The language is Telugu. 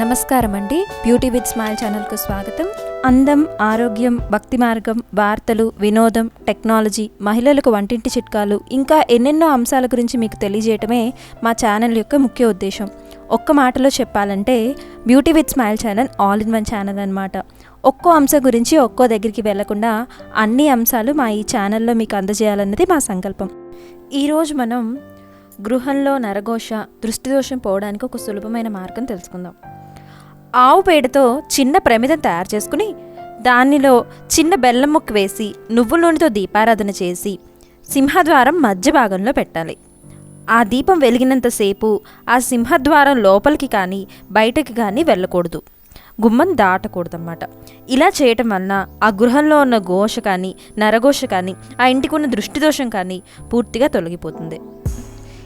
నమస్కారం అండి బ్యూటీ విత్ స్మైల్ ఛానల్కు స్వాగతం. అందం ఆరోగ్యం భక్తి మార్గం వార్తలు వినోదం టెక్నాలజీ మహిళలకు వంటింటి చిట్కాలు ఇంకా ఎన్నెన్నో అంశాల గురించి మీకు తెలియజేయటమే మా ఛానల్ యొక్క ముఖ్య ఉద్దేశం. ఒక్క మాటలో చెప్పాలంటే beauty with smile channel all in one channel అనమాట ఒక్కో అంశం గురించి ఒక్కో దగ్గరికి వెళ్ళకుండా అన్ని అంశాలు మా ఈ ఛానల్లో మీకు అందజేయాలన్నది మా సంకల్పం. ఈరోజు మనం గృహంలో నరఘోష దృష్టిదోషం పోవడానికి ఒక సులభమైన మార్గం తెలుసుకుందాం. ఆవు పేడతో చిన్న ప్రమిదం తయారు చేసుకుని దానిలో చిన్న బెల్లం ముక్క వేసి నువ్వుల నూనెతో దీపారాధన చేసి సింహద్వారం మధ్య భాగంలో పెట్టాలి. ఆ దీపం వెలిగినంతసేపు ఆ సింహద్వారం లోపలికి కానీ బయటకి కానీ వెళ్ళకూడదు. గుమ్మం దాటకూడదన్నమాట. ఇలా చేయటం వలన ఆ గృహంలో ఉన్న ఘోష కానీ నరఘోష కానీ ఆ ఇంటికి ఉన్న దృష్టిదోషం కానీ పూర్తిగా తొలగిపోతుంది.